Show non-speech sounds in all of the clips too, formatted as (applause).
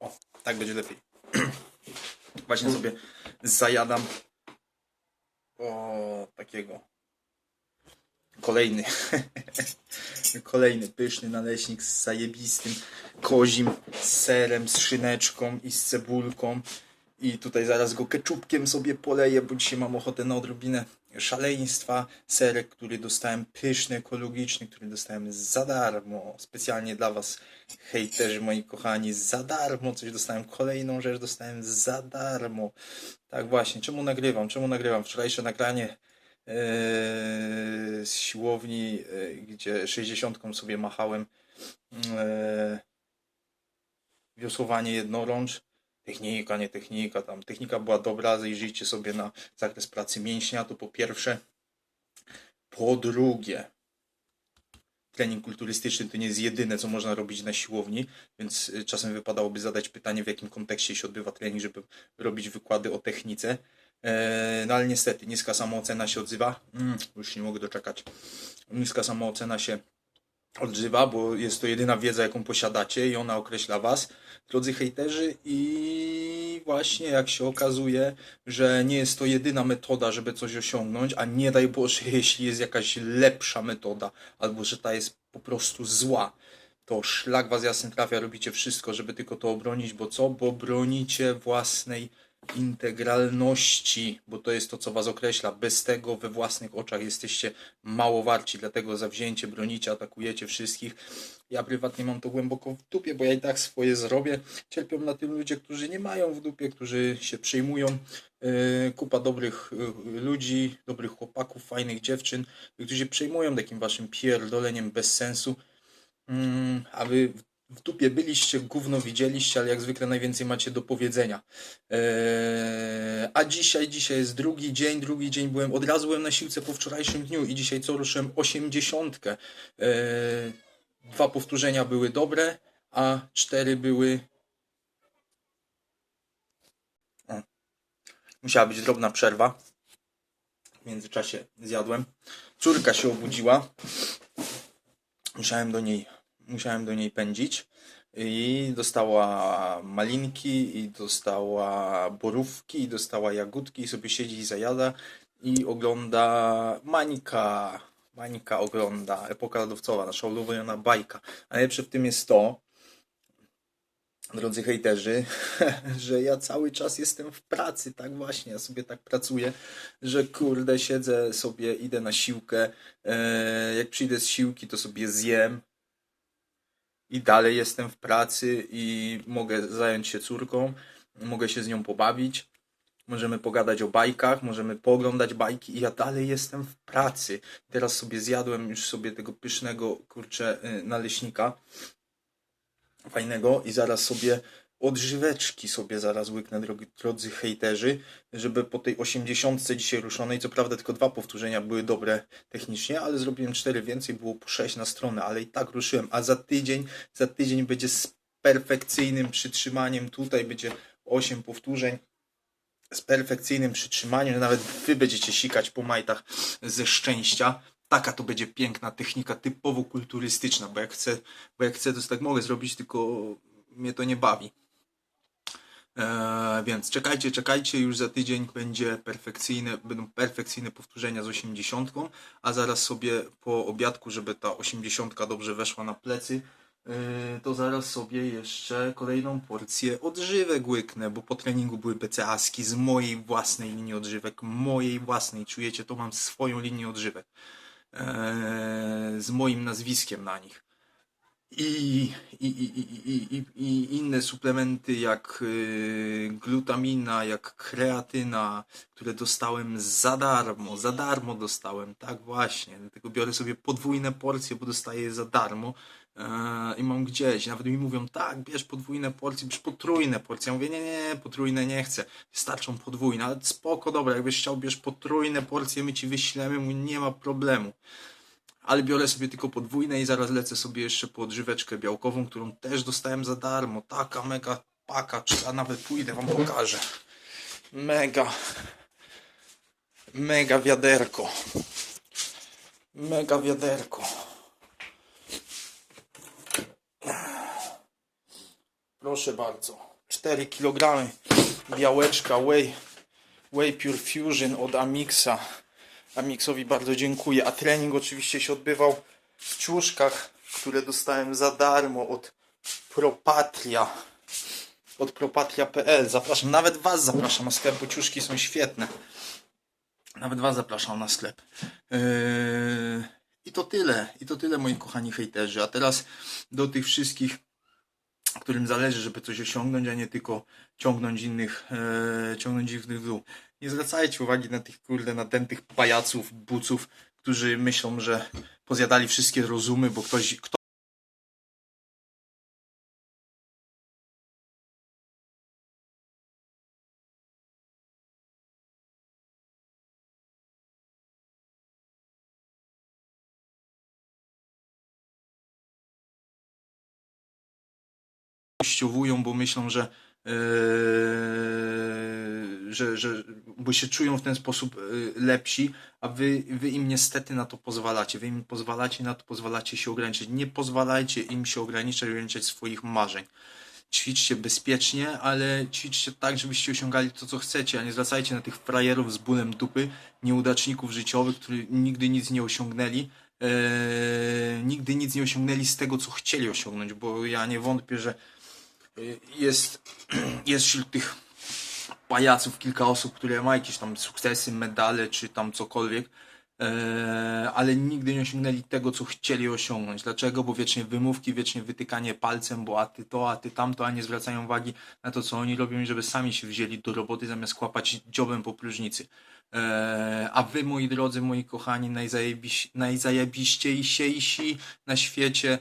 O, tak będzie lepiej. (clears throat) Właśnie sobie zajadam o takiego. Kolejny. (laughs) Kolejny pyszny naleśnik z zajebistym kozim serem, z szyneczką i z cebulką. I tutaj zaraz go keczupkiem sobie poleję, bo dzisiaj mam ochotę na odrobinę szaleństwa. Serek, który dostałem pyszny, ekologiczny, który dostałem za darmo. Specjalnie dla Was, hejterzy moi kochani, za darmo. Coś dostałem, kolejną rzecz dostałem za darmo. Tak właśnie, czemu nagrywam? Czemu nagrywam? Wczorajsze nagranie e, z siłowni, e, gdzie 60 sobie machałem e, wiosłowanie jednorącz. Technika, nie technika, tam technika była dobra, zajrzyjcie sobie na zakres pracy mięśnia, to po pierwsze. Po drugie, trening kulturystyczny to nie jest jedyne, co można robić na siłowni, więc y, czasem wypadałoby zadać pytanie, w jakim kontekście się odbywa trening, żeby robić wykłady o technice. Eee, No ale niestety, niska samoocena się odzywa. Mm, już nie mogę doczekać. Niska samoocena się odżywa, bo jest to jedyna wiedza, jaką posiadacie i ona określa was, drodzy hejterzy i właśnie jak się okazuje, że nie jest to jedyna metoda, żeby coś osiągnąć, a nie daj Boże, (laughs) jeśli jest jakaś lepsza metoda, albo że ta jest po prostu zła, to szlak was jasny trafia, robicie wszystko, żeby tylko to obronić, bo co? Bo bronicie własnej integralności, bo to jest to, co was określa. Bez tego we własnych oczach jesteście mało warci, dlatego zawzięcie, bronicie, atakujecie wszystkich. Ja prywatnie mam to głęboko w dupie, bo ja i tak swoje zrobię. Cierpią na tym ludzie, którzy nie mają w dupie, którzy się przejmują. Yy, Kupa dobrych yy, ludzi, dobrych chłopaków, fajnych dziewczyn, którzy się przejmują takim waszym pierdoleniem bez sensu. Mm, a wy w dupie byliście, gówno widzieliście, ale jak zwykle najwięcej macie do powiedzenia. Eee, a dzisiaj, dzisiaj jest drugi dzień, drugi dzień byłem, od razu byłem na siłce po wczorajszym dniu i dzisiaj co ruszyłem? Osiemdziesiątkę. Eee, dwa powtórzenia były dobre, a cztery były... O. Musiała być drobna przerwa. W międzyczasie zjadłem. Córka się obudziła. Musiałem do niej musiałem do niej pędzić i dostała malinki i dostała borówki i dostała jagódki i sobie siedzi i zajada i ogląda Mańka. Mańka ogląda, epoka lodowcowa, nasza ulubiona bajka. A najlepsze w tym jest to, drodzy hejterzy, (laughs) że ja cały czas jestem w pracy, tak właśnie, ja sobie tak pracuję, że kurde siedzę sobie, idę na siłkę, e, jak przyjdę z siłki, to sobie zjem, i dalej jestem w pracy i mogę zająć się córką, mogę się z nią pobawić, możemy pogadać o bajkach, możemy pooglądać bajki i ja dalej jestem w pracy. Teraz sobie zjadłem już sobie tego pysznego, kurczę, y, naleśnika fajnego i zaraz sobie odżyweczki sobie zaraz łyknę, drogi, drodzy hejterzy, żeby po tej 80 dzisiaj ruszonej, co prawda tylko dwa powtórzenia były dobre technicznie, ale zrobiłem cztery więcej, było po 6 na stronę, ale i tak ruszyłem, a za tydzień, za tydzień będzie z perfekcyjnym przytrzymaniem, tutaj będzie 8 powtórzeń, z perfekcyjnym przytrzymaniem, nawet wy będziecie sikać po majtach ze szczęścia. Taka to będzie piękna technika, typowo kulturystyczna, bo jak chcę, bo jak chcę to tak mogę zrobić, tylko mnie to nie bawi. Eee, więc czekajcie, czekajcie, już za tydzień będzie perfekcyjne, będą perfekcyjne powtórzenia z 80, a zaraz sobie po obiadku, żeby ta 80 dobrze weszła na plecy, eee, to zaraz sobie jeszcze kolejną porcję odżywek łyknę, bo po treningu były BCAski z mojej własnej linii odżywek, mojej własnej, czujecie, to mam swoją linię odżywek, eee, z moim nazwiskiem na nich i, i, i, i, inne suplementy jak y, glutamina, jak kreatyna, które dostałem za darmo, za darmo dostałem, tak właśnie, dlatego biorę sobie podwójne porcje, bo dostaję je za darmo e, i mam gdzieś, nawet mi mówią, tak, bierz podwójne porcje, bierz potrójne porcje, ja mówię, nie, nie, potrójne nie chcę, starczą podwójne, ale spoko, dobra, jakbyś chciał, bierz potrójne porcje, my ci wyślemy, mówię, nie ma problemu ale biorę sobie tylko podwójne i zaraz lecę sobie jeszcze po odżyweczkę białkową, którą też dostałem za darmo. Taka mega paka, czy a nawet pójdę wam pokażę. Mega. Mega wiaderko. Mega wiaderko. Proszę bardzo. 4 kg białeczka Whey, Whey Pure Fusion od Amixa. Amixowi bardzo dziękuję. A trening oczywiście się odbywał w ciuszkach, które dostałem za darmo od Propatria. Od propatria.pl. Zapraszam, nawet Was zapraszam na sklep, bo ciuszki są świetne. Nawet Was zapraszam na sklep. Yy, I to tyle. I to tyle, moi kochani hejterzy. A teraz do tych wszystkich, którym zależy, żeby coś osiągnąć, a nie tylko ciągnąć innych, e, ciągnąć ich w dół. Nie zwracajcie uwagi na tych, kurde, nadętych pajaców, buców, którzy myślą, że pozjadali wszystkie rozumy, bo ktoś, kto ściowują, bo myślą, że, e, że, że bo się czują w ten sposób e, lepsi, a wy, wy im niestety na to pozwalacie. Wy im pozwalacie na to, pozwalacie się ograniczyć. Nie pozwalajcie im się ograniczać, ograniczać swoich marzeń. Ćwiczcie bezpiecznie, ale ćwiczcie tak, żebyście osiągali to, co chcecie, a nie zwracajcie na tych frajerów z bólem dupy, nieudaczników życiowych, którzy nigdy nic nie osiągnęli, e, nigdy nic nie osiągnęli z tego, co chcieli osiągnąć, bo ja nie wątpię, że jest, (clears throat) jest wśród tych pajaców kilka osób, które ma jakieś tam sukcesy, medale czy tam cokolwiek, e, ale nigdy nie osiągnęli tego, co chcieli osiągnąć. Dlaczego? Bo wiecznie wymówki, wiecznie wytykanie palcem, bo a ty to, a ty tamto, a nie zwracają uwagi na to, co oni robią i żeby sami się wzięli do roboty zamiast kłapać dziobem po próżnicy. E, a wy, moi drodzy, moi kochani, najzajebiś, najzajebiściejsi na świecie,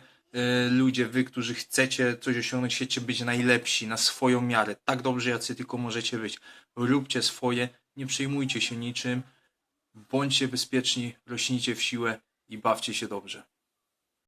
ludzie, wy, którzy chcecie coś osiągnąć, chcecie być najlepsi na swoją miarę, tak dobrze, jacy tylko możecie być. Róbcie swoje, nie przejmujcie się niczym, bądźcie bezpieczni, rośnijcie w siłę i bawcie się dobrze.